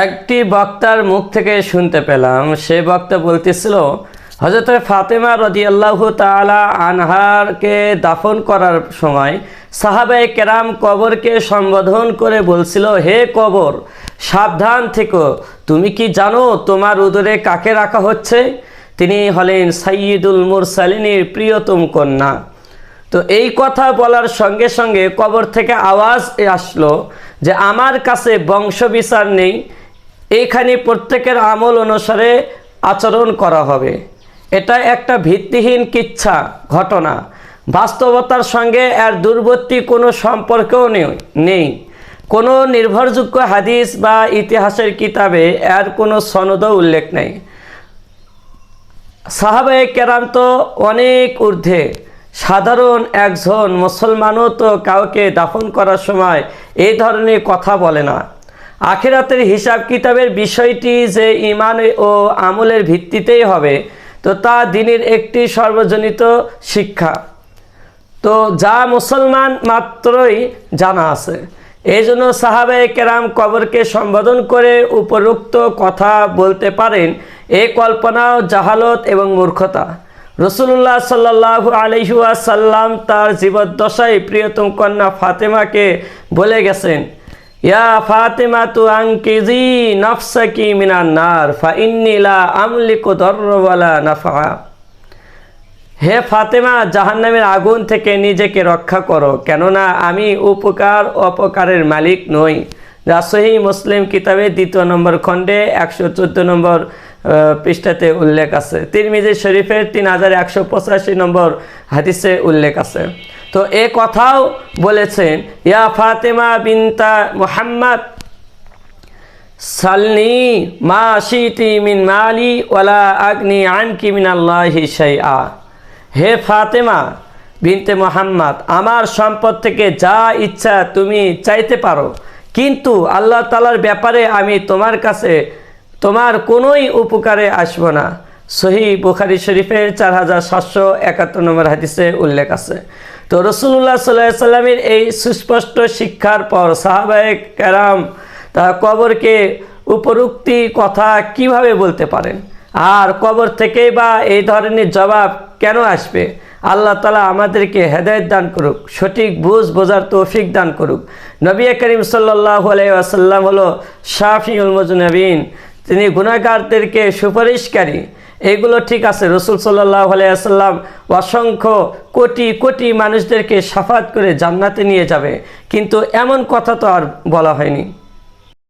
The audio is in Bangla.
একটি বক্তার মুখ থেকে শুনতে পেলাম। সে বক্তা বলতেছিল হজরত ফাতেমা রদিয়াল্লাহ তালা আনহারকে দাফন করার সময় সাহাবাই কেরাম কবরকে সম্বোধন করে বলছিল, হে কবর, সাবধান থেকো। তুমি কি জানো তোমার উদরে কাকে রাখা হচ্ছে? তিনি হলেন সাইয়দুল মুরসালিনীর প্রিয়তম কন্যা। তো এই কথা বলার সঙ্গে সঙ্গে কবর থেকে আওয়াজ আসলো যে, আমার কাছে বংশ বিচার নেই এইখানে প্রত্যেকের আমল অনুসারে আচরণ করা হবে। এটা একটা ভিত্তিহীন কিচ্ছা, ঘটনা। বাস্তবতার সঙ্গে এর দূরবর্তী কোনো সম্পর্কও নেই। কোনো নির্ভরযোগ্য হাদিস বা ইতিহাসের কিতাবে এর কোনো সনদও উল্লেখ নেই। সাহাবায়ে কেরাম তো অনেক ঊর্ধ্বে। সাধারণ একজন মুসলমানও তো কাউকে দাফন করার সময় এই ধরনের কথা বলে না। আখেরাতের হিসাব কিতাবের বিষয়টি যে ইমান ও আমলের ভিত্তিতেই হবে, তো তা দিনের একটি সর্বজনিত শিক্ষা। তো যা মুসলমান মাত্রই জানা আছে। এই জন্য সাহাবে কেরাম কবরকে সম্বোধন করে উপরোক্ত কথা বলতে পারেন, এ কল্পনাও জাহালত এবং মূর্খতা। রসুল্লাহ সাল্লাহ আলহাসাল্লাম তার জীবদ্দশায় প্রিয়তম কন্যা ফাতেমাকে বলে গেছেন ইয়া ফাতেমা তু আংকিজি নফসাকি মিনান নার, ফা ইন্নিলা আমলিকু দর্রওয়ালা নাফা হে ফাতেমা, জাহান্নামের আগুন থেকে নিজেকে রক্ষা করো, কেননা আমি উপকার অপকারের মালিক নই। রাসহি মুসলিম কিতাবে দ্বিতীয় নম্বর খণ্ডে একশো চোদ্দ নম্বর পৃষ্ঠাতে উল্লেখ আছে। তিরমিজি শরীফের তিন হাজার একশো পঁচাশি নম্বর হাদিসে উল্লেখ আছে। তো এ কথাও বলেছেন, ইয়া ফাতেমা বিনতা মুহাম্মদ, সালনি মা শিতি মিন মালি ওয়ালা আগ্নি আনকি মিন আল্লাহি হে ফাতেমা বিনতে মোহাম্মদ, আমার সম্পদ থেকে যা ইচ্ছা তুমি চাইতে পারো, কিন্তু আল্লাহ তালার ব্যাপারে আমি তোমার কাছে, তোমার কোনোই উপকারে আসব না। সহি বুখারি শরীফের চার হাজার সাতশো একাত্তর নম্বর হাদিসে উল্লেখ আছে। তো রসুল্লাহ সাল্লাহ সাল্লামের এই সুস্পষ্ট শিক্ষার পর সাহাবায়ে কেরাম তা কবরকে উপরুক্তি কথা কীভাবে বলতে পারেন? আর কবর থেকেই বা এই ধরনের জবাব কেন আসবে? আল্লাহ তালা আমাদেরকে হেদায়ত দান করুক, সঠিক বুঝ বোঝার তৌফিক দান করুক। নবী করিম সাল্লাহ আলাইসাল্লাম হলো শাফিউল মজনবিন। তিনি গুণাগারদেরকে সুপারিশকারী। এগুলো ঠিক আছে। রসুল সাল্লাহ আলাইসাল্লাম অসংখ্য কোটি কোটি মানুষদেরকে সাফাত করে জান্নাতে নিয়ে যাবে। কিন্তু এমন কথা তো আর বলা হয়নি।